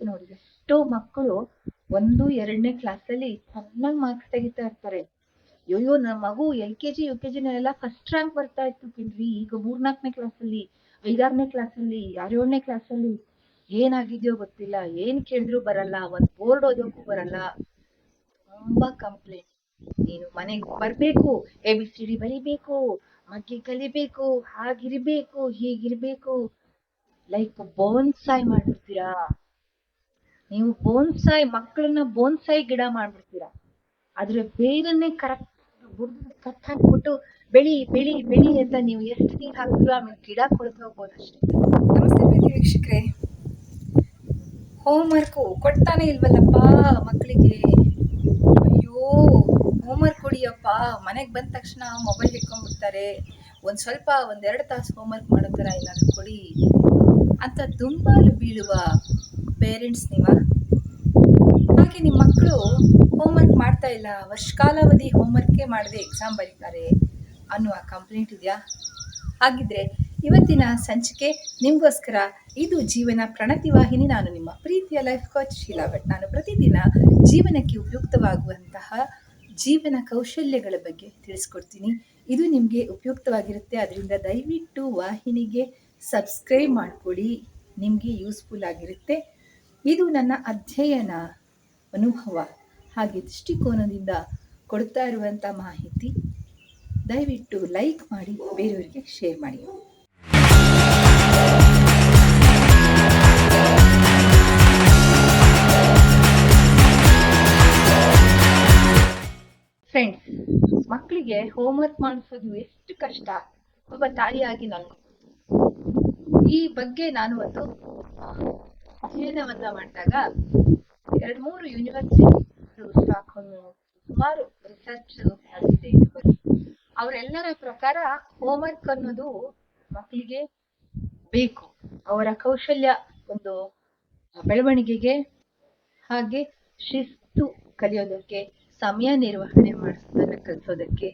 ನೋಡಿ ಎಷ್ಟೋ ಮಕ್ಕಳು ಒಂದು, ಎರಡನೇ ಕ್ಲಾಸಲ್ಲಿ ಚೆನ್ನಾಗಿ ಮಾರ್ಕ್ಸ್ ತೆಗಿತಾ ಇರ್ತಾರೆ. ಅಯ್ಯೋ ನಮ್ಮ ಮಗು L K G U K ಜಿನೆಲ್ಲ first rank ಬರ್ತಾ ಇತ್ತು ಕಣ್ರಿ ಈಗ ಮೂರ್ನಾಲ್ಕನೇ ಕ್ಲಾಸಲ್ಲಿ ಐದಾರನೇ ಕ್ಲಾಸಲ್ಲಿ ಆರೇಳನೇ ಕ್ಲಾಸಲ್ಲಿ ಏನಾಗಿದೆಯೋ ಗೊತ್ತಿಲ್ಲ. ಏನ್ ಕೇಳಿದ್ರು ಬರಲ್ಲ. ಒಂದ್ ಬೋರ್ಡ್ ಓದೋಕ್ಕೂ ಬರಲ್ಲ. ತುಂಬಾ ಕಂಪ್ಲೇಂಟ್ ನೀನು ಮನೆಗೆ ಬರ್ಬೇಕು. ಎ ಬಿ ಸಿ ಡಿ ಬರಿಬೇಕು. ಮಗ್ಗಿ ಕಲಿಬೇಕು. ಹಾಗಿರ್ಬೇಕು. ಹೀಗಿರ್ಬೇಕು. ಲೈಕ್ ಬೋನ್ಸಾಯ್ ಮಾಡ್ಬಿಡ್ತೀರಾ? ನೀವು ಬೋನ್ಸಾಯ್ ಮಕ್ಕಳನ್ನ ಬೋನ್ಸಾಯ್ ಗಿಡ ಮಾಡ್ಬಿಡ್ತೀರಾ? ಅದ್ರ ಬೇರನ್ನೇ ಕರೆಕ್ಟ್ ಬುಡ್ದು ಕಟ್ ಹಾಕ್ಬಿಟ್ಟು ಬೆಳಿ ಬೆಳಿ ಬೆಳಿ ಅಂತ ನೀವು ಎಷ್ಟು ನೀರು ಹಾಕಿದ್ರು ಆಮೇಲೆ ಗಿಡ ಕೊಡ್ತಾ ಹೋಗ್ಬೋದು ಅಷ್ಟೇ. ನಮಸ್ತೆ ಪ್ರೀತಿ ವೀಕ್ಷಕರೇ. ಹೋಮ್ವರ್ಕು ಕೊಡ್ತಾನೆ ಇಲ್ವಲ್ಲಪ್ಪ ಮಕ್ಕಳಿಗೆ? ಅಯ್ಯೋ ಹೋಮ್ವರ್ಕ್ ಕೊಡಿಯಪ್ಪ. ಮನೆಗೆ ಬಂದ ತಕ್ಷಣ ಮೊಬೈಲ್ ಇಟ್ಕೊಂಡ್ಬಿಡ್ತಾರೆ ಒಂದು ಸ್ವಲ್ಪ ಒಂದೆರಡು ತಾಸು ಹೋಮ್ ವರ್ಕ್ ಮಾಡೋ ಥರ ಏನಾದರೂ ಕೊಡಿ ಅಂತ ದುಂಬಾಲು ಬೀಳುವ ಪೇರೆಂಟ್ಸ್ ನೀವ? ಹಾಗೆ ನಿಮ್ಮ ಮಕ್ಕಳು ಹೋಮ್ವರ್ಕ್ ಮಾಡ್ತಾ ಇಲ್ಲ, ವರ್ಷಕಾಲಾವಧಿ ಹೋಮ್ವರ್ಕೇ ಮಾಡದೆ ಎಕ್ಸಾಮ್ ಬರೀತಾರೆ ಅನ್ನುವ ಕಂಪ್ಲೇಂಟ್ ಇದೆಯಾ? ಹಾಗಿದ್ರೆ ಇವತ್ತಿನ ಸಂಚಿಕೆ ನಿಮಗೋಸ್ಕರ, ಇದು ಜೀವನ ಪ್ರಣತಿ ವಾಹಿನಿ ನಾನು ನಿಮ್ಮ ಪ್ರೀತಿಯ ಲೈಫ್ ಕೋಚ್ ಶೀಲಾ ಭಟ್. ನಾನು ಪ್ರತಿದಿನ ಜೀವನಕ್ಕೆ ಉಪಯುಕ್ತವಾಗುವಂತಹ ಜೀವನ ಕೌಶಲ್ಯಗಳ ಬಗ್ಗೆ ತಿಳಿಸ್ಕೊಡ್ತೀನಿ. ಇದು ನಿಮಗೆ ಉಪಯುಕ್ತವಾಗಿರುತ್ತೆ. ಅದರಿಂದ ದಯವಿಟ್ಟು ವಾಹಿನಿಗೆ ಸಬ್ಸ್ಕ್ರೈಬ್ ಮಾಡಿಕೊಡಿ. ನಿಮಗೆ ಯೂಸ್ಫುಲ್ ಆಗಿರುತ್ತೆ. ಇದು ನನ್ನ ಅಧ್ಯಯನ ಅನುಭವ. ಹಾಗೆ ದೃಷ್ಟಿಕೋನದಿಂದ ಕೊಡ್ತಾ ಇರುವಂಥ ಮಾಹಿತಿ ದಯವಿಟ್ಟು ಲೈಕ್ ಮಾಡಿ, ಬೇರೆಯವರಿಗೆ ಶೇರ್ ಮಾಡಿ. ಫ್ರೆಂಡ್ಸ್ ಮಕ್ಕಳಿಗೆ ಹೋಮ್ವರ್ಕ್ ಮಾಡಿಸೋದು ಎಷ್ಟು ಕಷ್ಟ? ಒಬ್ಬ ತಾಯಿಯಾಗಿ ನಾನು. ಈ ಬಗ್ಗೆ ನಾನು ಒಂದು ಅಧ್ಯಯನವನ್ನ ಮಾಡಿದಾಗ ಎರಡ್ ಮೂರು ಯೂನಿವರ್ಸಿಟಿ ಸುಮಾರು ರಿಸರ್ಚ್ ಅವರೆಲ್ಲರ ಪ್ರಕಾರ ಹೋಮ್ವರ್ಕ್ ಅನ್ನೋದು ಮಕ್ಕಳಿಗೆ ಬೇಕು. ಅವರ ಕೌಶಲ್ಯ ಒಂದು ಬೆಳವಣಿಗೆಗೆ ಹಾಗೆ ಶಿಸ್ತು ಕಲಿಯೋದಕ್ಕೆ, ಸಮಯ ನಿರ್ವಹಣೆ ಮಾಡಿಸೋದನ್ನ ಕಲಿಸೋದಕ್ಕೆ.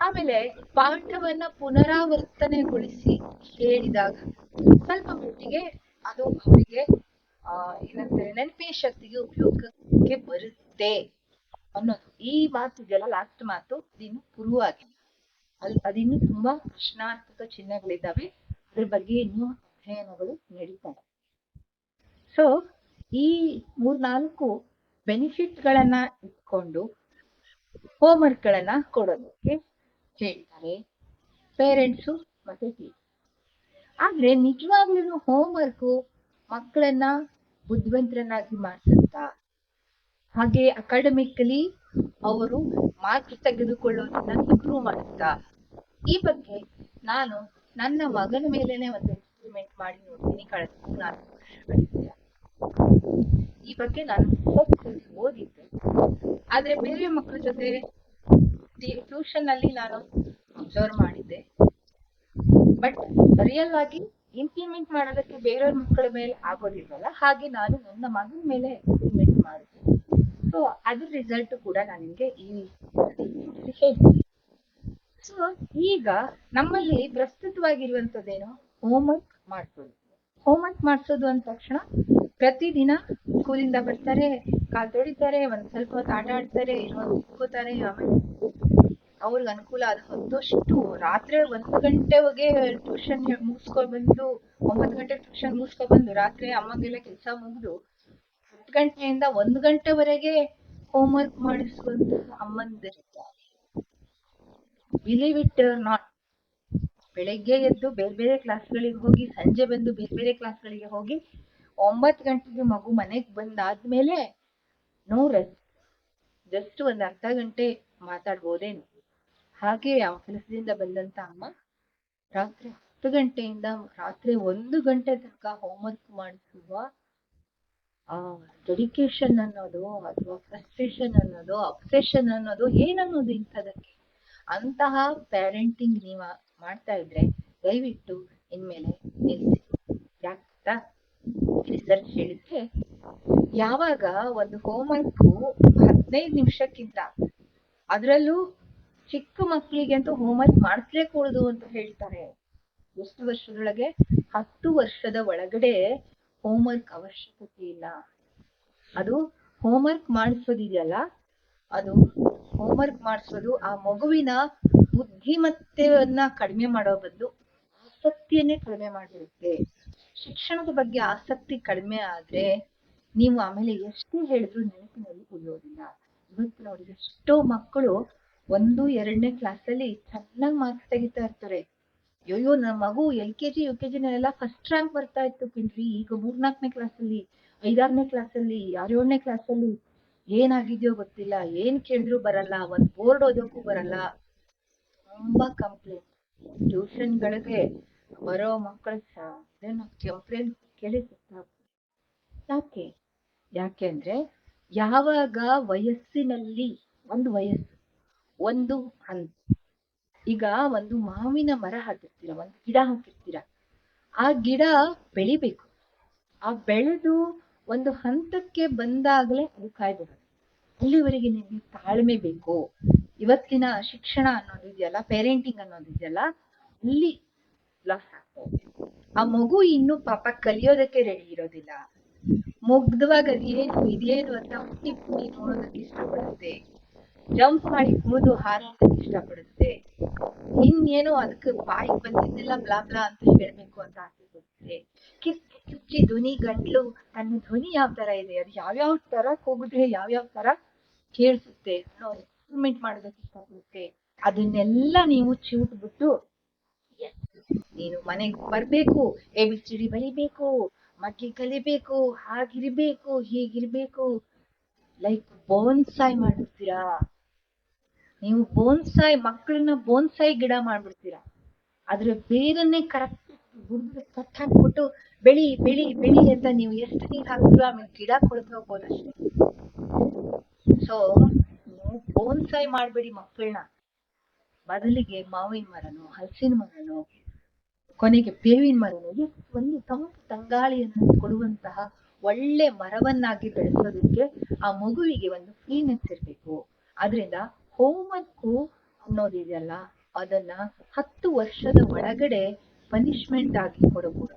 ಆಮೇಲೆ ಪಾಠವನ್ನ ಪುನರಾವರ್ತನೆಗೊಳಿಸಿ ಹೇಳಿದಾಗ ಸ್ವಲ್ಪ ಮಟ್ಟಿಗೆ ಅದು ಅವರಿಗೆ, ಆ, ಏನಂತಾರೆ, ನೆನಪಿನ ಶಕ್ತಿಗೆ ಉಪಯೋಗಕ್ಕೆ ಬರುತ್ತೆ ಅನ್ನೋದು. ಈ ಮಾತು ಇದೆಯಲ್ಲ ಲಾಸ್ಟ್ ಮಾತು ಇದಿನ್ನು ಪುರುವಾಗಿಲ್ಲ ಅಲ್ಲಿ ಅದಿನ್ನು ತುಂಬಾ ಪ್ರಶ್ನಾರ್ಥಕ ಚಿಹ್ನೆಗಳಿದ್ದಾವೆ. ಅದ್ರ ಬಗ್ಗೆ ಇನ್ನೂ ಅಧ್ಯಯನಗಳು ನಡೀತಾರೆ ಸೊ ಈ ಮೂರ್ನಾಲ್ಕು ಬೆನಿಫಿಟ್ಗಳನ್ನ ಇಟ್ಕೊಂಡು ಹೋಮ್ವರ್ಕ್ ಗಳನ್ನ ಕೊಡೋದಕ್ಕೆ ಹೇಳ್ತಾರೆ ಪೇರೆಂಟ್ಸು ಮತ್ತೆ ಟೀಚರ್ ಆದ್ರೆ ನಿಜವಾಗ್ಲೂ ಹೋಮ್ವರ್ಕು ಮಕ್ಕಳನ್ನ ಬುದ್ಧಿವಂತರನ್ನಾಗಿ ಮಾಡಿಸುತ್ತಾ? ಹಾಗೆ ಅಕಾಡೆಮಿಕಲಿ ಅವರು ಮಾರ್ಕ್ಸ್ ತೆಗೆದುಕೊಳ್ಳೋದನ್ನ ಇಂಪ್ರೂವ್ ಮಾಡುತ್ತಾ? ಈ ಬಗ್ಗೆ ನಾನು ನನ್ನ ಮಗನ ಮೇಲೇನೆ ಒಂದು ಎಕ್ಸ್ಪೆರಿಮೆಂಟ್ ಮಾಡಿ ನೋಡ್ತೀನಿ ಕಳೆದ ನಾನು ಈ ಬಗ್ಗೆ ನಾನು ಹೋಗ್ತೀನಿ ಓದಿದ್ದೆ. ಆದ್ರೆ ಬೇರೆ ಮಕ್ಕಳ ಜೊತೆ ಟ್ಯೂಷನ್ ಅಲ್ಲಿ ನಾನು ಅಬ್ಸರ್ವ್ ಮಾಡಿದ್ದೆ. ಬಟ್ ರಿಯಲ್ ಆಗಿ ಇಂಪ್ಲಿಮೆಂಟ್ ಮಾಡೋದಕ್ಕೆ ಬೇರೆಯವ್ರ ಮಕ್ಕಳ ಮೇಲೆ ಆಗೋದಿಲ್ವಲ್ಲ? ಹಾಗೆ ನಾನು ನನ್ನ ಮಗನ ಮೇಲೆ ಇಂಪ್ಲಿಮೆಂಟ್ ಮಾಡಿದೆ ಸೊ ಅದ್ರ ರಿಸಲ್ಟ್ ಕೂಡ ನಾನು ನಿಮಗೆ ಈ ಹೇಳ್ತೀನಿ. ಸೊ ಈಗ ನಮ್ಮಲ್ಲಿ ಪ್ರಸ್ತುತವಾಗಿರುವಂತದ್ದೇನು ಹೋಮ್ವರ್ಕ್ ಹೋಮ್ ಹೋಮ್ವರ್ಕ್ ಮಾಡಿಸೋದು ಅಂದ ತಕ್ಷಣ ಪ್ರತಿದಿನ ಸ್ಕೂಲಿಂದ ಬರ್ತಾರೆ, ಕಾಲ್ ತೊಳಿತಾರೆ, ಒಂದ್ ಸ್ವಲ್ಪ ಹೊತ್ತು ಆಟ ಆಡ್ತಾರೆ ಇನ್ನೊಂದು ಕೂತಾರೆ ಆಮೇಲೆ ಅವ್ರಿಗೆ ಅನುಕೂಲ ಆದ ಹೊತ್ತಷ್ಟು ರಾತ್ರಿ ಒಂದು ಗಂಟೆವರೆಗೆ ಟ್ಯೂಷನ್ ಮುಗಿಸ್ಕೊಂಡ್ ಬಂದು, ಒಂಬತ್ತು ಗಂಟೆ ಟ್ಯೂಷನ್ ಮುಗಿಸ್ಕೊಂಡ್ ಬಂದು ರಾತ್ರಿ ಅಮ್ಮಗೆಲ್ಲ ಕೆಲಸ ಮುಗಿದು ಹತ್ತು ಗಂಟೆಯಿಂದ ಒಂದು ಗಂಟೆವರೆಗೆ ಹೋಮ್ವರ್ಕ್ ಮಾಡಿಸುವಂತಹ ಅಮ್ಮಂದಿರಿದ್ದಾರೆ. ಬಿಲೀವ್ ಇಟ್ ನಾಟ್ ಬೆಳಗ್ಗೆ ಎದ್ದು ಬೇರೆ ಬೇರೆ ಕ್ಲಾಸ್ಗಳಿಗೆ ಹೋಗಿ, ಸಂಜೆ ಬಂದು ಬೇರೆ ಬೇರೆ ಕ್ಲಾಸ್ಗಳಿಗೆ ಹೋಗಿ, ಒಂಬತ್ತು ಗಂಟೆಗೆ ಮಗು ಮನೆಗೆ ಬಂದಾದ್ಮೇಲೆ ನೋ ರೆಸ್ಟ್ ಜಸ್ಟ್ ಒಂದು ಅರ್ಧ ಗಂಟೆ ಮಾತಾಡ್ಬೋದೇನು. ಹಾಗೆ ಆ ಕೆಲಸದಿಂದ ಬಂದಂತ ಅಮ್ಮ? ರಾತ್ರಿ ಹತ್ತು ಗಂಟೆಯಿಂದ ರಾತ್ರಿ ಒಂದು ಗಂಟೆ ತನಕ ಹೋಮ್ವರ್ಕ್ ಮಾಡಿಸುವ ಆ ಡೆಡಿಕೇಶನ್ ಅನ್ನೋದು ಅಥವಾ ಫ್ರಸ್ಟ್ರೇಷನ್ ಅನ್ನೋದು ಅಪ್ಸೆಷನ್ ಅನ್ನೋದು ಏನನ್ನೋದು ಇಂಥದಕ್ಕೆ? ಅಂತಹ ಪ್ಯಾರೆಂಟಿಂಗ್ ನೀವ ಮಾಡ್ತಾ ಇದ್ರೆ ದಯವಿಟ್ಟು ಇನ್ಮೇಲೆ ನಿಲ್ಲಿಸಿ. ಯಾಕಂತ? ರಿಸರ್ಚ್ ಹೇಳಿದ್ರೆ ಯಾವಾಗ ಒಂದು ಹೋಮ್ವರ್ಕ್ ಹದಿನೈದು ನಿಮಿಷಕ್ಕಿಂತ, ಅದರಲ್ಲೂ ಚಿಕ್ಕ ಮಕ್ಕಳಿಗೆ ಅಂತೂ ಹೋಮ್ವರ್ಕ್ ಮಾಡಿಸ್ಲೇಕೂಡದು ಅಂತ ಹೇಳ್ತಾರೆ. ಎಷ್ಟು ವರ್ಷದೊಳಗೆ? ಹತ್ತು ವರ್ಷದ ಒಳಗಡೆ ಹೋಮ್ವರ್ಕ್ ಅವಶ್ಯಕತೆ ಇಲ್ಲ. ಅದು ಹೋಮ್ವರ್ಕ್ ಮಾಡಿಸೋದಿದೆಯಲ್ಲ, ಅದು ಹೋಮ್ವರ್ಕ್ ಮಾಡಿಸೋದು ಆ ಮಗುವಿನ ಬುದ್ಧಿಮತ್ತೆಯನ್ನ ಕಡಿಮೆ ಮಾಡೋ ಬದಲು ಆಸಕ್ತಿಯನ್ನೇ ಕಡಿಮೆ ಮಾಡಿರುತ್ತೆ. ಶಿಕ್ಷಣದ ಬಗ್ಗೆ ಆಸಕ್ತಿ ಕಡಿಮೆ ಆದ್ರೆ ನೀವು ಆಮೇಲೆ ಎಷ್ಟೇ ಹೇಳಿದ್ರು ನೆನಪಿನಲ್ಲಿ ಉಳಿಯೋದಿಲ್ಲ. ಇವತ್ತು ನೋಡಿ ಎಷ್ಟೋ ಮಕ್ಕಳು ಒಂದು, ಎರಡನೇ ಕ್ಲಾಸಲ್ಲಿ ಚೆನ್ನಾಗಿ ಮಾರ್ಕ್ಸ್ ತೆಗಿತಾ ಇರ್ತಾರೆ. ಅಯ್ಯೋ ನನ್ನ ಮಗು L K G U K ಜಿನಲ್ಲೆಲ್ಲ first rank ಬರ್ತಾ ಇತ್ತು ಕಣ್ರಿ ಈಗ ಮೂರ್ನಾಲ್ಕನೇ ಕ್ಲಾಸಲ್ಲಿ ಐದಾರನೇ ಕ್ಲಾಸಲ್ಲಿ ಆರೇಳನೇ ಕ್ಲಾಸಲ್ಲಿ ಏನಾಗಿದೆಯೋ ಗೊತ್ತಿಲ್ಲ. ಏನ್ ಕೇಳಿದ್ರು ಬರಲ್ಲ. ಒಂದ್ ಬೋರ್ಡ್ ಓದೋಕ್ಕೂ ಬರಲ್ಲ. ತುಂಬಾ ಕಂಪ್ಲೇಂಟ್ ಟ್ಯೂಷನ್ಗಳಿಗೆ ಬರೋ ಮಕ್ಕಳ ಕಂಪ್ಲೇಂಟ್ ಕೇಳಿ ಯಾಕೆ? ಯಾಕೆ ಅಂದ್ರೆ ಯಾವಾಗ ವಯಸ್ಸಿನಲ್ಲಿ ಒಂದು ವಯಸ್ಸು. ಒಂದು ಹಂತ ಈಗ ಒಂದು ಮಾವಿನ ಮರ ಹಾಕಿರ್ತೀರ, ಒಂದು ಗಿಡ ಹಾಕಿರ್ತೀರ, ಆ ಗಿಡ ಬೆಳಿಬೇಕು. ಆ ಬೆಳೆದು ಒಂದು ಹಂತಕ್ಕೆ ಬಂದಾಗಲೇ ಅದು ಕಾಯಿ ಬರುತ್ತೆ ಅಲ್ಲಿವರೆಗೆ ನಿಮಗೆ ತಾಳ್ಮೆ ಬೇಕು. ಇವತ್ತಿನ ಶಿಕ್ಷಣ ಅನ್ನೋದು ಇದೆಯಲ್ಲ ಪೇರೆಂಟಿಂಗ್ ಅನ್ನೋದು ಇದೆಯಲ್ಲ ಅಲ್ಲಿ ಲಾಸ್ ಆಗ್ತಾ ಇದೆ ಆ ಮಗು ಇನ್ನು ಪಾಪ ಕಲಿಯೋದಕ್ಕೆ ರೆಡಿ ಇರೋದಿಲ್ಲ. ಮುಗ್ಧವಾಗ ಅದೇನು ಇದೇನು ಅಂತ ಹುಟ್ಟಿ ನೋಡೋದಕ್ಕೆ ಇಷ್ಟಪಡುತ್ತೆ ಜಂಪ್ ಮಾಡಿ ಕುಣಿದು ಹಾರಕ್ಕೆ ಇಷ್ಟಪಡುತ್ತೆ. ಇನ್ನೇನು ಅದಕ್ಕೆ ಬಾಯಿಗೆ ಬಂದಿದ್ದೆಲ್ಲ, ಬ್ಲಾ ಬ್ಲಾ ಅಂತ ಹೇಳ್ಬೇಕು ಅಂತ ಆಸೆ ಪಡುತ್ತೆ. ಕಿಸ್ ಕಿಚ್ಚಿ ಧ್ವನಿ ಗಂಟ್ಲು ತನ್ನ ಧ್ವನಿ ಯಾವ ತರ ಇದೆ, ಅದು ಯಾವ್ಯಾವ ತರ ಕೂಗಿದ್ರೆ ಯಾವ್ಯಾವ ತರ ಕೇಳಿಸುತ್ತೆ ಅನ್ನೋ ಎಕ್ಸ್ಪೆರಿಮೆಂಟ್ ಮಾಡೋದಕ್ಕೆ ಇಷ್ಟಪಡುತ್ತೆ. ಅದನ್ನೆಲ್ಲ ನೀವು ಚಿವುಟ್ಬಿಟ್ಟು ಬಿಟ್ಟು ನೀನು ಮನೆಗೆ ಬರ್ಬೇಕು ಎ ಬಿ ಸಿ ಬರಿಬೇಕು, ಮಗ್ಗಿ ಕಲಿಬೇಕು, ಹಾಗಿರ್ಬೇಕು, ಹೀಗಿರ್ಬೇಕು, ಲೈಕ್ ಬೋನ್ಸಾಯ್ ಮಾಡ್ಬಿಡ್ತೀರಾ? ನೀವು ಬೋನ್ಸಾಯ್, ಮಕ್ಕಳನ್ನ ಬೋನ್ಸಾಯ್ ಗಿಡ ಮಾಡ್ಬಿಡ್ತೀರಾ? ಅದ್ರ ಬೇರನ್ನೇ ಕರೆಕ್ಟ್ ಕಟ್ ಹಾಕ್ಬಿಟ್ಟು ಬೆಳಿ ಬೆಳಿ ಬೆಳಿ ಅಂತ ನೀವು ಎಷ್ಟು ನೀರು ಹಾಕಿದ್ರು ಆಮೇಲೆ ಗಿಡ ಕೊಳ್ತು ಹೋಗ್ಬೋದು ಅಷ್ಟೇ. ಸೊ ನೀವು ಬೋನ್ಸಾಯ್ ಮಾಡ್ಬೇಡಿ ಮಕ್ಕಳನ್ನ. ಬದಲಿಗೆ ಮಾವಿನ ಮರನೋ, ಹಲಸಿನ ಮರನೋ, ಕೊನೆಗೆ ಬೇವಿನ ಮರನೋ ಒಂದು ತಂಪು ತಂಗಾಳಿಯನ್ನು ಕೊಡುವಂತಹ ಒಳ್ಳೆ ಮರವನ್ನಾಗಿ ಬೆಳೆಸೋದಕ್ಕೆ ಆ ಮಗುವಿಗೆ ಒಂದು ಫ್ರೀನೆಸ್ ಇರಬೇಕು. ಆದ್ರಿಂದ ಹೋಮ್ವರ್ಕು ಅನ್ನೋದಿದೆಯಲ್ಲ, ಅದನ್ನ ಹತ್ತು ವರ್ಷದ ಒಳಗಡೆ ಪನಿಷ್ಮೆಂಟ್ ಆಗಿ ಕೊಡಬಹುದು.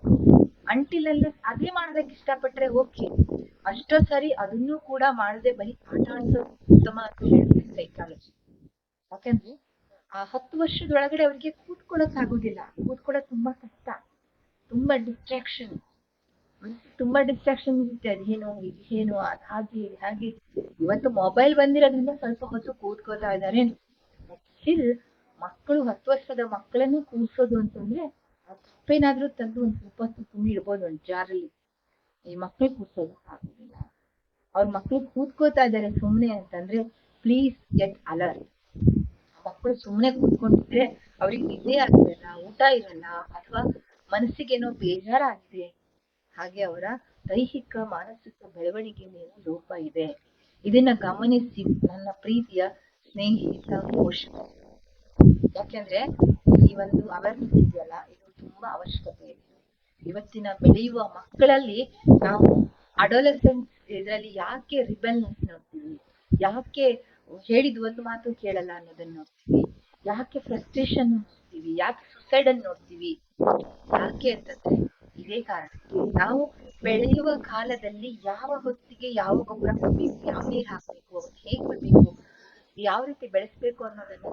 ಅಲ್ಲಿ ಅದೇ ಮಾಡೋದಕ್ಕೆ ಇಷ್ಟಪಟ್ರೆ ಓಕೆ ಅಷ್ಟೋ ಸರಿ ಅದನ್ನು ಕೂಡ ಮಾಡದೆ ಬರೀ ಆಟ ಆಡ್ಸೋದು ಉತ್ತಮ ಅಂತ ಹೇಳ್ತಾರೆ ಸೈಕಾಲಜಿ ಯಾಕಂದ್ರೆ ಆ ಹತ್ತು ವರ್ಷದೊಳಗಡೆ ಅವ್ರಿಗೆ ಕೂತ್ಕೊಳ್ಳಕ್ ಆಗೋದಿಲ್ಲ. ಕೂತ್ಕೊಳ್ಳೋದು ತುಂಬಾ ಕಷ್ಟ. ತುಂಬಾ ಡಿಸ್ಟ್ರಾಕ್ಷನ್ ತುಂಬಾ ಡಿಸ್ಟ್ರಾಕ್ಷನ್ ಇರುತ್ತೆ ಅದೇನು ಅದ್ ಹಾಗೆ ಹಾಗೆ. ಇವತ್ತು ಮೊಬೈಲ್ ಬಂದಿರೋದ್ರಿಂದ ಸ್ವಲ್ಪ ಹೊತ್ತು ಕೂತ್ಕೋತಾ ಇದ್ದಾರೆ. ಸ್ಟಿಲ್ ಮಕ್ಕಳು, ಹತ್ತು ವರ್ಷದ ಮಕ್ಕಳನ್ನು ಕೂರ್ಸೋದು ಅಂತಂದ್ರೆ ಅಪ್ಪೇನಾದ್ರೂ ತಂದು ಒಂದು ಸ್ವಲ್ಪ ತುಂಬಿ ಇಡ್ಬೋದು ಒಂದ್ ಜಾರಲ್ಲಿ. ಈ ಮಕ್ಕಳು ಕೂರ್ಸೋದು ಆಗೋದಿಲ್ಲ ಅವ್ರ ಮಕ್ಳು ಕೂತ್ಕೋತಾ ಇದ್ದಾರೆ ಸುಮ್ಮನೆ ಅಂತಂದ್ರೆ ಪ್ಲೀಸ್ ಗೆಟ್ ಅಲರ್ಟ್ ಮಕ್ಕಳು ಸುಮ್ಮನೆ ಕೂತ್ಕೊಂಡಿದ್ರೆ ಅವ್ರಿಗೆ ನಿದ್ದೆ ಆಗಲ್ಲ ಊಟ ಇರಲ್ಲ ಅಥವಾ ಮನಸ್ಸಿಗೆ ಏನೋ ಬೇಜಾರಾಗಿದೆ. ಹಾಗೆ ಅವರ ದೈಹಿಕ, ಮಾನಸಿಕ ಬೆಳವಣಿಗೆಯಲ್ಲೇನೋ ಲೋಪ ಇದೆ. ಇದನ್ನ ಗಮನಿಸಿ ನನ್ನ ಪ್ರೀತಿಯ ಸ್ನೇಹಿತ ಪೋಷಕ ಯಾಕೆಂದ್ರೆ ಈ ಒಂದು ಅವೇರ್ನೆಸ್ ಇದೆಯಲ್ಲ, ಇದು ತುಂಬಾ ಅವಶ್ಯಕತೆ. ಇದೆ ಇವತ್ತಿನ ಬೆಳೆಯುವ ಮಕ್ಕಳಲ್ಲಿ ನಾವು ಅಡೋಲೆಸೆನ್ಸ್ ಇದರಲ್ಲಿ ಯಾಕೆ ರಿಬೆಲ್ನೆಸ್ ನೋಡ್ತೀವಿ? ಯಾಕೆ ಹೇಳಿದ ಒಂದು ಮಾತು ಕೇಳಲ್ಲ ಅನ್ನೋದನ್ನ ನೋಡ್ತೀವಿ? ಯಾಕೆ ಫ್ರಸ್ಟ್ರೇಷನ್ ನೋಡ್ತೀವಿ? ಯಾಕೆ ಸುಸೈಡ್ ಅನ್ನು ನೋಡ್ತೀವಿ? ಯಾಕೆ ಅಂತಂದ್ರೆ ಇದೇ ಕಾರಣ ನಾವು ಬೆಳೆಯುವ ಕಾಲದಲ್ಲಿ ಯಾವ ಹೊತ್ತಿಗೆ ಯಾವ ಗೊಬ್ಬರ ಕೊಡ್ಬೇಕು ಯಾವ ನೀರ್ ಹಾಕ್ಬೇಕು ಹೇಗ್ ಬಿಡ್ಬೇಕು ಯಾವ ರೀತಿ ಬೆಳೆಸ್ಬೇಕು ಅನ್ನೋದನ್ನ.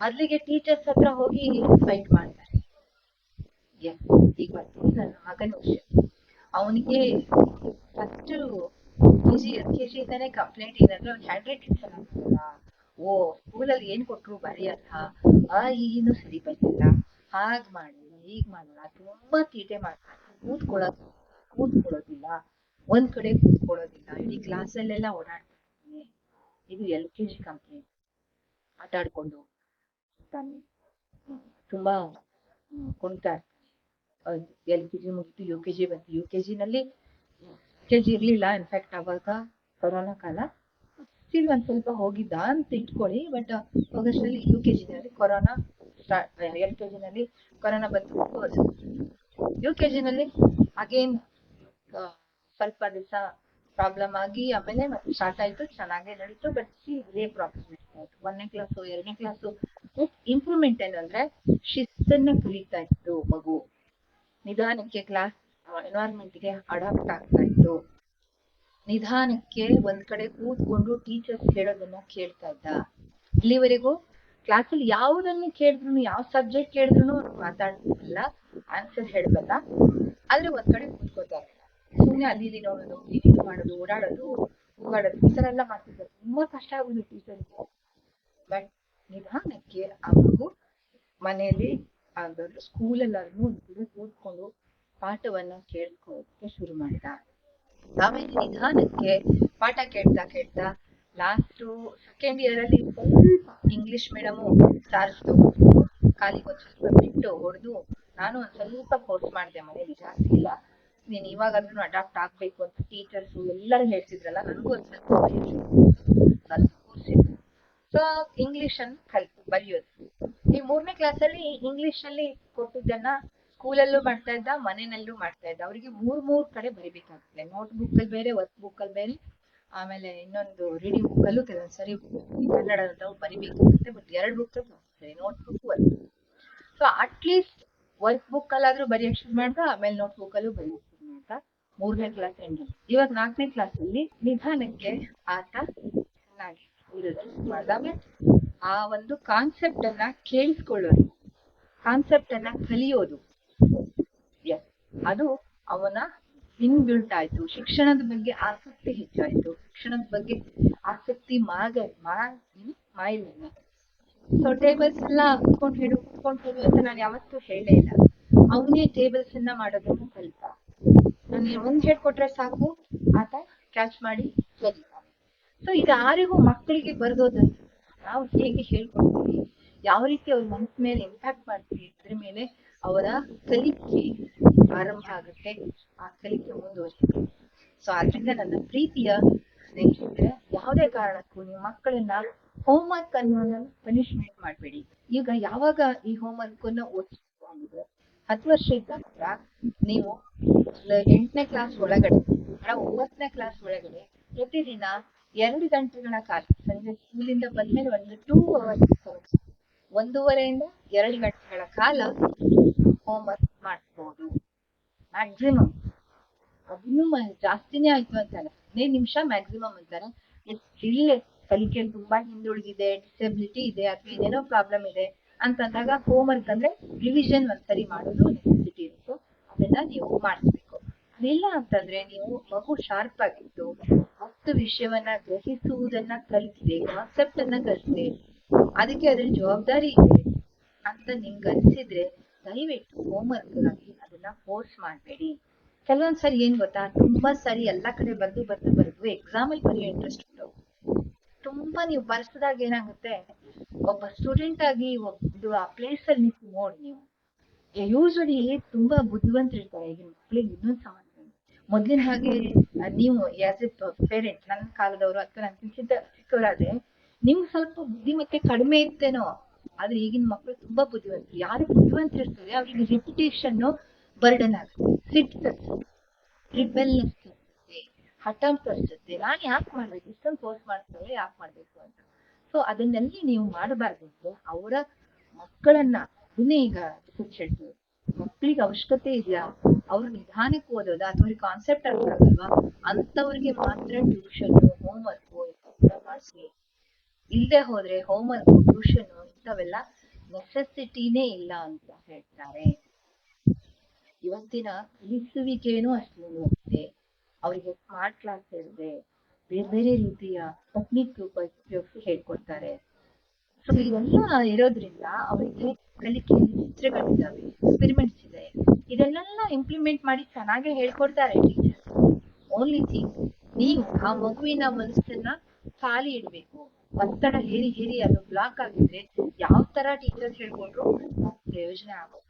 ಮೊದ್ಲಿಗೆ ಟೀಚರ್ಸ್ ಹತ್ರ ಹೋಗಿ ಫೈಟ್ ಮಾಡ್ತಾರೆ. ಈಗ ಬರ್ತೀನಿ ನನ್ನ ಮಗನ ವಿಷಯ. ಅವನಿಗೆ first K G L K ಇಂದಾನೆ ಕಂಪ್ಲೇಂಟ್ ಏನಂದ್ರೆ ಅವ್ನ ಹ್ಯಾಂಡ್ ರೈಟಿಂಗ್ ಚೆನ್ನಾಗಿಲ್ಲ ಓ ಸ್ಕೂಲಲ್ಲಿ ಏನ್ ಕೊಟ್ರು ಬರೆಯಲ್ಲ? ಆ ಈನು ಸರಿ ಬಂದಿಲ್ಲ. ಹಾಗ್ ಮಾಡಲ್ಲ ಹೀಗ್ ಮಾಡೋಣ ತುಂಬಾ ತೀಟೆ ಮಾಡ್ತಾರೆ ಕೂತ್ಕೊಳ್ಳೋದು ಕೂತ್ಕೊಳ್ಳೋದಿಲ್ಲ. ಒಂದ್ ಕಡೆ ಕೂತ್ಕೊಳ್ಳೋದಿಲ್ಲ. ಇಡೀ ಕ್ಲಾಸಲ್ಲೆಲ್ಲ ಓಡಾಡ್ತೀನಿ ಇದು ಎಲ್ ಕೆ ಜಿ ಕಂಪ್ಲೇಂಟ್ ಆಟ ಆಡ್ಕೊಂಡು. ತಾನೆ ತುಂಬಾ ಕುಣ್ತಾರೆ ಎಲ್ ಕೆ ಜಿ ಮುಗಿತು ಯು ಕೆ ಜಿ ಬಂತು. ಯು ಕೆ ಜಿನಲ್ಲಿ ಕೆ ಜಿ ಇರ್ಲಿಲ್ಲ. ಇನ್ಫ್ಯಾಕ್ಟ್ ಅವಾಗ ಕೊರೋನಾ ಕಾಲ. ಸ್ಟಿಲ್ ಒಂದ್ ಸ್ವಲ್ಪ ಹೋಗಿದ್ದ ಅಂತ ಇಟ್ಕೊಳ್ಳಿ. ಬಟ್ ಆಗಸ್ಟಲ್ಲಿ ಯು ಕೆ ಜಿನಲ್ಲಿ ಕೊರೋನಾ ಎಲ್ ಕೆ ಜಿನಲ್ಲಿ ಕೊರೋನಾ ಬಂತು ಯು ಕೆ ಜಿನಲ್ಲಿ ಅಗೇನ್ ಸ್ವಲ್ಪ ದಿವಸ ಪ್ರಾಬ್ಲಮ್ ಆಗಿ ಆಮೇಲೆ ಮತ್ತೆ ಸ್ಟಾರ್ಟ್ ಆಯ್ತು, ಚೆನ್ನಾಗೇ ನಡೀತು ಬಟ್ ಸಿ ಇದೇ ಪ್ರಾಬ್ಲಮ್ ಆಯ್ತು ಒಂದನೇ ಕ್ಲಾಸು ಎರಡನೇ ಕ್ಲಾಸು ಇಂಪ್ರೂವ್ಮೆಂಟ್ ಏನಂದ್ರೆ ಶಿಸ್ತನ್ನ ಕಲಿತಾ ಇತ್ತು ಮಗು. ನಿಧಾನಕ್ಕೆ ಕ್ಲಾಸ್ ಎನ್ವೈರ್ಮೆಂಟ್ಗೆ ಅಡಾಪ್ಟ್ ಆಗ್ತಾ ಇತ್ತು. ನಿಧಾನಕ್ಕೆ ಒಂದ್ ಕಡೆ ಕೂತ್ಕೊಂಡು ಟೀಚರ್ಸ್ ಹೇಳೋದನ್ನ ಕೇಳ್ತಾ ಇದ್ದ. ಇಲ್ಲಿವರೆಗೂ ಕ್ಲಾಸಲ್ಲಿ ಯಾವುದನ್ನು ಕೇಳಿದ್ರು ಯಾವ ಸಬ್ಜೆಕ್ಟ್ ಕೇಳಿದ್ರು ಮಾತಾಡ್ತಿಲ್ಲ ಆನ್ಸರ್ ಹೇಳ್ಬಲ್ಲ ಆದ್ರೆ ಒಂದ್ ಕಡೆ ಕೂತ್ಕೋತಾ ಇರಲಿಲ್ಲ ಸುಮ್ನೆ ಅಲ್ಲಿ ಇಲ್ಲಿ ನೋಡೋದು, ಇಲ್ಲಿ ಮಾಡೋದು, ಓಡಾಡೋದು, ಹೋಗಾಡೋದು, ಈ ತರ ಎಲ್ಲ ಮಾಡ್ತಿದ್ದಾರೆ ತುಂಬಾ ಕಷ್ಟ ಆಗುದು ಟೀಚರ್ಗೆ ಬಟ್ ನಿಧಾನಕ್ಕೆ ಆ ಮಗು ಮನೆಯಲ್ಲಿ ಆದದ್ದು ಸ್ಕೂಲಲ್ಲಾದ್ರೂ ಕಡೆ ಕೂತ್ಕೊಂಡು ಪಾಠವನ್ನ ಕೇಳ್ಕೊಳ್ಳೋದಕ್ಕೆ ಶುರು ಮಾಡಿದ. ಆಮೇಲೆ ನಿಧಾನಕ್ಕೆ ಪಾಠ ಕೇಳ್ತಾ ಕೇಳ್ತಾ ಲಾಸ್ಟ್ ಸೆಕೆಂಡ್ ಇಯರಲ್ಲಿ ಸ್ವಲ್ಪ ಇಂಗ್ಲಿಷ್ ಮೇಡಮು ತಗೊಂಡು ಕಾಲಿಗೆ ಒಂದು ಸ್ವಲ್ಪ ಬಿಟ್ಟು ಹೊಡೆದು ನಾನು ಒಂದ್ ಸ್ವಲ್ಪ ಫೋರ್ಸ್ ಮಾಡಿದೆ ಮನೇಲಿ ಜಾಸ್ತಿ ಇಲ್ಲ. ನೀನ್ ಇವಾಗಾದ್ರೂ ಅಡಾಪ್ಟ್ ಆಗ್ಬೇಕು ಅಂತ ಟೀಚರ್ಸ್ ಎಲ್ಲರೂ ಹೇಳ್ತಿದ್ರಲ್ಲ, ನನಗೂ ಒಂದ್ ಸ್ವಲ್ಪ. ಸ್ವಲ್ಪ ಕೂರ್ಸಿದ್ರು ಸೊ ಇಂಗ್ಲಿಷ್ ಅನ್ನು ಕಲ್ತು ಬರೆಯೋದು. ಈ ಮೂರನೇ ಕ್ಲಾಸಲ್ಲಿ ಇಂಗ್ಲಿಷ್ ಅಲ್ಲಿ ಕೊಟ್ಟಿದ್ದನ್ನ ಸ್ಕೂಲಲ್ಲೂ ಮಾಡ್ತಾ ಇದ್ದ, ಮನೆಯಲ್ಲೂ ಮಾಡ್ತಾ ಇದ್ದ. ಅವರಿಗೆ ಮೂರ್ ಮೂರ್ ಕಡೆ ಬರಿಬೇಕಾಗ್ತದೆ. ನೋಟ್ ಬುಕ್ ಅಲ್ಲಿ ಬೇರೆ ವರ್ಕ್ ಬುಕ್ಕಲ್ಲಿ ಬೇರೆ. ಆಮೇಲೆ ಇನ್ನೊಂದು ರೀಡಿಂಗ್ ಬುಕ್ ಅಲ್ಲೂ ಕೆಲವೊಂದ್ಸರಿ ಕನ್ನಡದವು ಬರಿಬೇಕಾಗುತ್ತೆ ಬಟ್ ಎರಡು book notebook work so at least workbook ಅಲ್ಲಾದ್ರೂ ಬರೆಯಕ್ ಶುರು ಆಮೇಲೆ ನೋಟ್ ಬುಕ್ ಅಲ್ಲೂ ಬರೆಯಕ್ ಶುರು ಮಾಡ್ದ. ಮೂರನೇ ಕ್ಲಾಸ್ ಎಂಡ್ ಇವಾಗ ನಾಲ್ಕನೇ ಕ್ಲಾಸ್ ಅಲ್ಲಿ ನಿಧಾನಕ್ಕೆ ಆತ ಚೆನ್ನಾಗಿ ಇರೋದು ಮಾಡ್ದ. ಆಮೇಲೆ ಆ ಒಂದು ಕಾನ್ಸೆಪ್ಟ್ ಅನ್ನ ಕೇಳಿಸ್ಕೊಳ್ಳೋದು. ಕಾನ್ಸೆಪ್ಟ್ ಅನ್ನ ಕಲಿಯೋದು. Yes. ಅದು ಅವನ ಆಯ್ತು. ಶಿಕ್ಷಣದ ಬಗ್ಗೆ ಆಸಕ್ತಿ ಹೆಚ್ಚಾಯ್ತು. ಶಿಕ್ಷಣದ ಬಗ್ಗೆ ಆಸಕ್ತಿ ಮಾಗ ಏನು? ಮಾಯಿಲ್ಲ. ಸೊ ಟೇಬಲ್ಸ್ ಎಲ್ಲ ಕುತ್ಕೊಂಡು ಹೇಳು ಕುತ್ಕೊಂಡು ಹೇಳು ಅಂತ ನಾನು ಯಾವತ್ತೂ ಹೇಳೇ ಇಲ್ಲ. ಅವನೇ ಟೇಬಲ್ಸ್ ಅನ್ನ ಮಾಡೋದನ್ನು ಕಲಿತ ನಾನು ಒಂದ್ ಹೇಳ್ಕೊಟ್ರೆ ಸಾಕು. ಆತ ಕ್ಯಾಚ್ ಮಾಡಿ ಕಲಿತಾನೆ ಸೊ ಇದು ಯಾರಿಗೂ ಮಕ್ಕಳಿಗೆ ಬರ್ದೋದನ್ನ ನಾವು ಹೇಗೆ ಹೇಳ್ಕೊಡ್ತೀವಿ? ಯಾವ ರೀತಿ ಅವ್ರ ಮನಸ್ಸ ಮೇಲೆ ಇಂಪ್ಯಾಕ್ಟ್ ಮಾಡ್ತೀವಿ? ಇದ್ರ ಮೇಲೆ ಅವರ ಕಲಿಕೆ ಆರಂಭ ಆಗುತ್ತೆ. ಆ ಕಲಿಕೆ ಮುಂದುವರಿಯುತ್ತೆ. ಸೊ ಆದ್ರಿಂದ ನನ್ನ ಪ್ರೀತಿಯ ಸ್ನೇಹಿತರೆ, ಯಾವುದೇ ಕಾರಣಕ್ಕೂ ನಿಮ್ಮ ಮಕ್ಕಳನ್ನ ಹೋಮ್ವರ್ಕ್ ಅನ್ನೋದನ್ನ ಪನಿಷ್ಮೆಂಟ್ ಮಾಡಬೇಡಿ. ಈಗ ಯಾವಾಗ ಈ ಹೋಮ್ವರ್ಕ್ ಅನ್ನ ಓದಿಸ್ಬೇಕು ಅಂದ್ರೆ ಹತ್ತು ವರ್ಷ ಇದ್ದಾಗ ನೀವು ಎಂಟನೇ ಕ್ಲಾಸ್ ಒಳಗಡೆ ಒಂಬತ್ತನೇ ಕ್ಲಾಸ್ ಒಳಗಡೆ ಪ್ರತಿದಿನ ಎರಡು ಗಂಟೆಗಳ ಕಾಲ, ಸಂಜೆ ಸ್ಕೂಲಿಂದ ಬಂದ್ಮೇಲೆ ಒಂದು ಟೂ ಅವರ್ಸ್ ಒಂದೂವರೆಯಿಂದ ಎರಡು ಗಂಟೆಗಳ ಕಾಲ ಹೋಮ್ವರ್ಕ್ ಮಾಡ್ಬೋದು. ಮ್ಯಾಕ್ಸಿಮಮ್ ಅದನ್ನು ಜಾಸ್ತಿನೇ ಆಯ್ತು ಅಂತಾರೆ ಹದಿನೈದು ನಿಮಿಷ ಮ್ಯಾಕ್ಸಿಮಮ್ ಅಂತಾರೆ. ಸ್ಟಿಲ್ ಕಲಿಕೆಯಲ್ಲಿ ತುಂಬಾ ಹಿಂದುಳಿದಿದೆ ಡಿಸೆಬಿಲಿಟಿ ಇದೆ, ಅಥವಾ ಏನೇನೋ ಪ್ರಾಬ್ಲಮ್ ಇದೆ ಅಂತಂದಾಗ ಹೋಮ್ವರ್ಕ್ ಅಂದ್ರೆ ರಿವಿಷನ್ ಒಂದ್ಸರಿ ಮಾಡೋದು ನೆಸೆಸಿಟಿ ಇರುತ್ತೆ. ಅದನ್ನ ನೀವು ಮಾಡಿಸ್ಬೇಕು. ಅದಿಲ್ಲ ಅಂತಂದ್ರೆ ನೀವು ಮಗು ಶಾರ್ಪ್ ಆಗಿತ್ತು ಹತ್ತು ವಿಷಯವನ್ನ ಗ್ರಹಿಸುವುದನ್ನ ಕಲಿಸಿದೆ ಕಾನ್ಸೆಪ್ಟ್ ಅನ್ನ ಕಲಿಸಿದೆ ಅದಕ್ಕೆ ಅದ್ರ ಜವಾಬ್ದಾರಿ ಇದೆ ಅಂತ ನಿಮ್ಗೆ ಅನ್ಸಿದ್ರೆ ದಯವಿಟ್ಟು ಹೋಮ್ವರ್ಕ್ ಆಗಿ ಅದನ್ನ ಫೋರ್ಸ್ ಮಾಡಬೇಡಿ. ಕೆಲವೊಂದ್ ಸರಿ ಏನ್ ಗೊತ್ತಾ? ತುಂಬಾ ಸರಿ ಎಲ್ಲಾ ಕಡೆ ಬರ್ದು ಬರ್ದು ಬರ್ದು ಎಕ್ಸಾಮ್ ಅಲ್ಲಿ ಬರೆಯೋ ಇಂಟ್ರೆಸ್ಟ್ ಉಂಟು. ತುಂಬಾ ನೀವು ಬರ್ಸದಾಗ ಏನಾಗುತ್ತೆ? ಒಬ್ಬ ಸ್ಟೂಡೆಂಟ್ ಆಗಿ ಒಂದು ಆ ಪ್ಲೇಸ್ ಅಲ್ಲಿ ನಿಂತು ನೋಡಿ ನೀವು. ಯೂಶ್ವಲಿ ತುಂಬಾ ಬುದ್ಧಿವಂತರಿರ್ತಾರೆ ಈಗಿನ ಮಕ್ಕಳಿಗೆ ಇನ್ನೊಂದು ಸಮಸ್ಯೆ ಮೊದ್ಲಿನ ಹಾಗೆ ನೀವು ಆಸ್ ಎ ಪೇರೆಂಟ್ ನನ್ನ ಕಾಲದವರು ಅಥವಾ ನನ್ನ ಚಿಕ್ಕ ಚಿಕ್ಕವರಾದ್ರೆ ನಿಮ್ಗೆ ಸ್ವಲ್ಪ ಬುದ್ಧಿಮತ್ತೆ ಕಡಿಮೆ ಇತ್ತೇನೋ, ಆದ್ರೆ ಈಗಿನ ಮಕ್ಕಳು ತುಂಬಾ ಬುದ್ಧಿವಂತರು. ಯಾರು ಬುದ್ಧಿವಂತರಿರ್ತಾರೆ ಅವ್ರಿಗೆ ರಿಪಿಟೇಷನ್ ಬರ್ಡನ್ ಆಗುತ್ತೆ. ಸಿಟ್ಟು ತರಿಸುತ್ತೆ ರಿಬೆಲ್ನೆಸ್ ತರಿಸುತ್ತೆ ಹಠ ತರಿಸುತ್ತೆ ನಾನು ಯಾಕೆ ಮಾಡ್ಬೇಕು? ಇಷ್ಟೊಂದು ಫೋರ್ಸ್ ಮಾಡ್ತಾರೆ, ಯಾಕೆ ಮಾಡ್ಬೇಕು ಅಂತ. ಸೊ ಅದನ್ನೆಲ್ಲ ನೀವು ಮಾಡಬಾರ್ದು ಅವರ ಮಕ್ಕಳನ್ನ ಅದನ್ನೇ ಈಗ ಹೇಳ್ತೀವಿ ಮಕ್ಕಳಿಗೆ ಅವಶ್ಯಕತೆ ಇದೆಯಾ? ಅವ್ರ ನಿಧಾನಕ್ಕೆ ಓದೋದಾ? ಅಥವಾ ಅವ್ರಿಗೆ ಕಾನ್ಸೆಪ್ಟ್ ಅರ್ಥ ಆಗಲ್ವಾ? ಅಂತವ್ರಿಗೆ ಮಾತ್ರ ಟ್ಯೂಷನ್ ಹೋಮ್ವರ್ಕ್ ಮಾಡಿಸಿ. ಇಲ್ಲದೆ ಹೋದ್ರೆ ಹೋಮ್ವರ್ಕ್ ಟ್ಯೂಷನ್ ಇಂಥವೆಲ್ಲ ನೆಸೆಸಿಟಿನೇ ಇಲ್ಲ ಅಂತ ಹೇಳ್ತಾರೆ. ಇವತ್ತಿನ ಕಲಿಸುವಿಕೆನೂ ಅಷ್ಟೊಂದು ಇದೆ ಅವರಿಗೆ ಸ್ಮಾರ್ಟ್ ಕ್ಲಾಸ್ ಹೇಳಿದೆ ಬೇರೆ ಬೇರೆ ರೀತಿಯ ಟೆಕ್ನಿಕ್ ಉಪಯೋಗಿಸಿ ಹೇಳ್ಕೊಡ್ತಾರೆ. ಸೊ ಇವೆಲ್ಲ ಇರೋದ್ರಿಂದ ಅವರಿಗೆ ಕಲಿಕೆ ಚಿತ್ರಗಳಿದ್ದಾವೆ ಎಕ್ಸ್ಪೆರಿಮೆಂಟ್ಸ್ ಇದೆ. ಇದೆಲ್ಲ ಇಂಪ್ಲಿಮೆಂಟ್ ಮಾಡಿ ಚೆನ್ನಾಗೆ ಹೇಳ್ಕೊಡ್ತಾರೆ ಟೀಚರ್ಸ್ ಓನ್ಲಿ ಥಿಂಗ್ ನೀವು ಆ ಮಗುವಿನ ಮನಸ್ಸನ್ನ ಖಾಲಿ ಇಡ್ಬೇಕು. ಒತ್ತಡ ಹೇರಿ ಹೇರಿ ಅದು ಬ್ಲಾಕ್ ಆಗಿದ್ರೆ ಯಾವ ತರ ಟೀಚರ್ಸ್ ಹೇಳ್ಕೊಂಡ್ರು, ಪ್ರಯೋಜನ ಆಗೋದು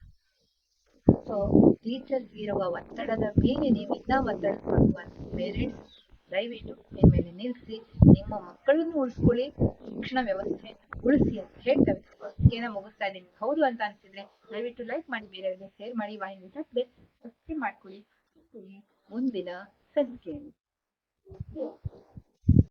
ಸೊ ಟೀಚರ್ಸ್ ಇರುವ ಒತ್ತಡದ ಮೇಲೆ ನೀವು ಇನ್ನ ಒತ್ತಡ ಹಾಕುವಂತ ಪೇರೆಂಟ್ಸ್ ದಯವಿಟ್ಟು ಮೇಲೆ ನಿಲ್ಲಿಸಿ, ನಿಮ್ಮ ಮಕ್ಕಳನ್ನು ಉಳಿಸ್ಕೊಳ್ಳಿ, ಶಿಕ್ಷಣ ವ್ಯವಸ್ಥೆ ಉಳಿಸಿ ಅಂತ ಹೇಳ್ತೇವೆ. ಏನ ಮುಗಿಸ್ತಾ ಇದ್ದೀನಿ. ಹೌದು ಅಂತ ಅನ್ಸಿದ್ರೆ ದಯವಿಟ್ಟು ಲೈಕ್ ಮಾಡಿ, ಬೇರೆಯವರಿಗೆ ಶೇರ್ ಮಾಡಿ, ವಾಹಿನಿ ತಪ್ಪದೆ ಸಬ್ಸ್ಕ್ರೈಬ್ ಮಾಡ್ಕೊಳ್ಳಿ. ಮುಂದಿನ ಸಂಚಿಕೆಯಲ್ಲಿ.